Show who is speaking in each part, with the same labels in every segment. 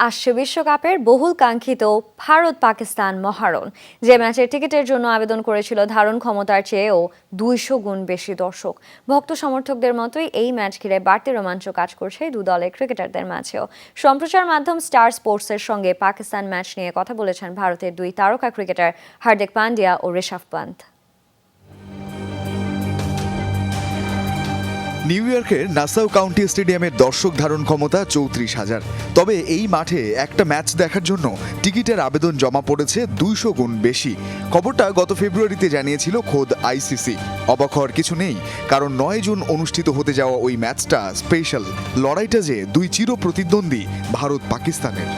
Speaker 1: আসছে বিশ্বকাপের বহুল কাঙ্ক্ষিত ভারত পাকিস্তান মহারণ। যে ম্যাচের টিকিটের জন্য আবেদন করেছিল ধারণ ক্ষমতার চেয়েও দুইশো গুণ বেশি দর্শক। ভক্ত সমর্থকদের মতোই এই ম্যাচ ঘিরে বাড়তি রোমাঞ্চ কাজ করছে দু দলের ক্রিকেটারদের মাঝেও। সম্প্রচার মাধ্যম স্টার স্পোর্টসের সঙ্গে পাকিস্তান ম্যাচ নিয়ে কথা বলেছেন ভারতের দুই তারকা ক্রিকেটার হার্দিক পান্ডিয়া ও ঋষভ পান্ত
Speaker 2: নিউ ইয়র্কের নাসাউ কাউন্টি স্টেডিয়ামের দর্শক ধারণ ক্ষমতা চৌত্রিশ হাজার। তবে এই মাঠে একটা ম্যাচ দেখার জন্য টিকিটের আবেদন জমা পড়েছে দুইশো গুণ বেশি। খবরটা গত ফেব্রুয়ারিতে জানিয়েছিল খোদ আইসিসি। অবাক হওয়ার কিছু নেই, কারণ নয় জুন অনুষ্ঠিত হতে যাওয়া ওই ম্যাচটা স্পেশাল। লড়াইটা যে দুই চির প্রতিদ্বন্দ্বী ভারত পাকিস্তানের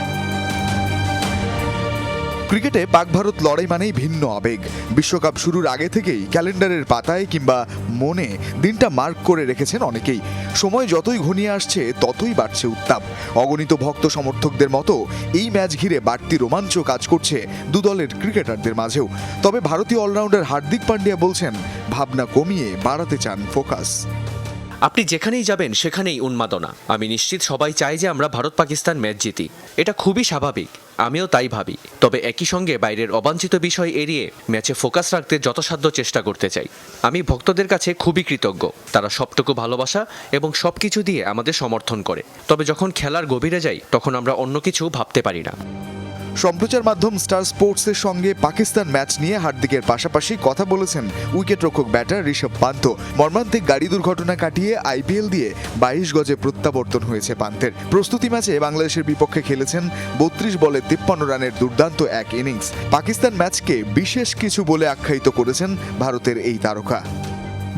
Speaker 2: ক্রিকেটে পাক ভারত লড়াই মানেই ভিন্ন আবেগ। বিশ্বকাপ শুরুর আগে থেকেই ক্যালেন্ডারের পাতায় কিংবা মনে দিনটা মার্ক করে রেখেছেন অনেকেই। সময় যতই ঘনিয়ে আসছে, ততই বাড়ছে উত্তাপ। অগণিত ভক্ত সমর্থকদের মতো এই ম্যাচ ঘিরে বাড়তি রোমাঞ্চ কাজ করছে দু দলের ক্রিকেটারদের মাঝেও। তবে ভারতীয় অলরাউন্ডার হার্দিক পান্ডিয়া বলছেন, ভাবনা কমিয়ে বাড়াতে চান ফোকাস।
Speaker 3: আপনি যেখানেই যাবেন, সেখানেই উন্মাদনা। আমি নিশ্চিত সবাই চাই যে আমরা ভারত পাকিস্তান ম্যাচ জিতি। এটা খুবই স্বাভাবিক, আমিও তাই ভাবি। তবে একই সঙ্গে বাইরের অবাঞ্ছিত বিষয় এড়িয়ে ম্যাচে ফোকাস রাখতে যথাসাধ্য চেষ্টা করতে চাই। আমি ভক্তদের কাছে খুবই কৃতজ্ঞ। তারা সবটুকু ভালোবাসা এবং সব কিছু দিয়ে আমাদের সমর্থন করে। তবে যখন খেলার গভীরে যাই, তখন আমরা অন্য কিছু ভাবতে পারি না।
Speaker 2: সম্প্রচার মাধ্যম স্টার স্পোর্টসের সঙ্গে পাকিস্তান ম্যাচ নিয়ে হার্দিকের পাশাপাশি কথা বলেছেন উইকেট রক্ষক ব্যাটার ঋষভ পান্ত। মর্মান্তিক গাড়ি দুর্ঘটনা কাটিয়ে আইপিএল দিয়ে বাইশ গজে প্রত্যাবর্তন হয়েছে পান্তের। প্রস্তুতি ম্যাচে বাংলাদেশের বিপক্ষে খেলেছেন বত্রিশ বলে তিপ্পান্ন রানের দুর্দান্ত এক ইনিংস। পাকিস্তান ম্যাচকে বিশেষ কিছু বলে আখ্যায়িত করেছেন ভারতের এই তারকা।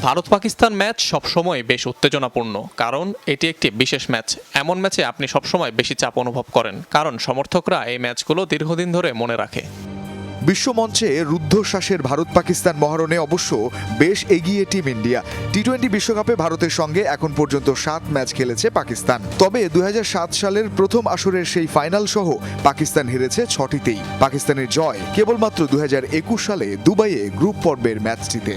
Speaker 4: ভারত পাকিস্তান ম্যাচ সবসময় বেশ উত্তেজনাপূর্ণ, কারণ এটি একটি বিশেষ ম্যাচ। এমন ম্যাচে আপনি সবসময় বেশি চাপ অনুভব করেন, কারণ সমর্থকরা এই ম্যাচগুলো দীর্ঘদিন ধরে মনে রাখে।
Speaker 2: বিশ্বমঞ্চে রুদ্ধশ্বাসের ভারত পাকিস্তান মহারণে অবশ্য বেশ এগিয়ে টিম ইন্ডিয়া। টি টোয়েন্টি বিশ্বকাপে ভারতের সঙ্গে এখন পর্যন্ত সাত ম্যাচ খেলেছে পাকিস্তান। তবে দু হাজার সাত সালের প্রথম আসরের সেই ফাইনাল সহ পাকিস্তান হেরেছে ছটিতেই। পাকিস্তানের জয় কেবলমাত্র দু হাজার একুশ সালে দুবাইয়ে গ্রুপ পর্বের ম্যাচটিতে।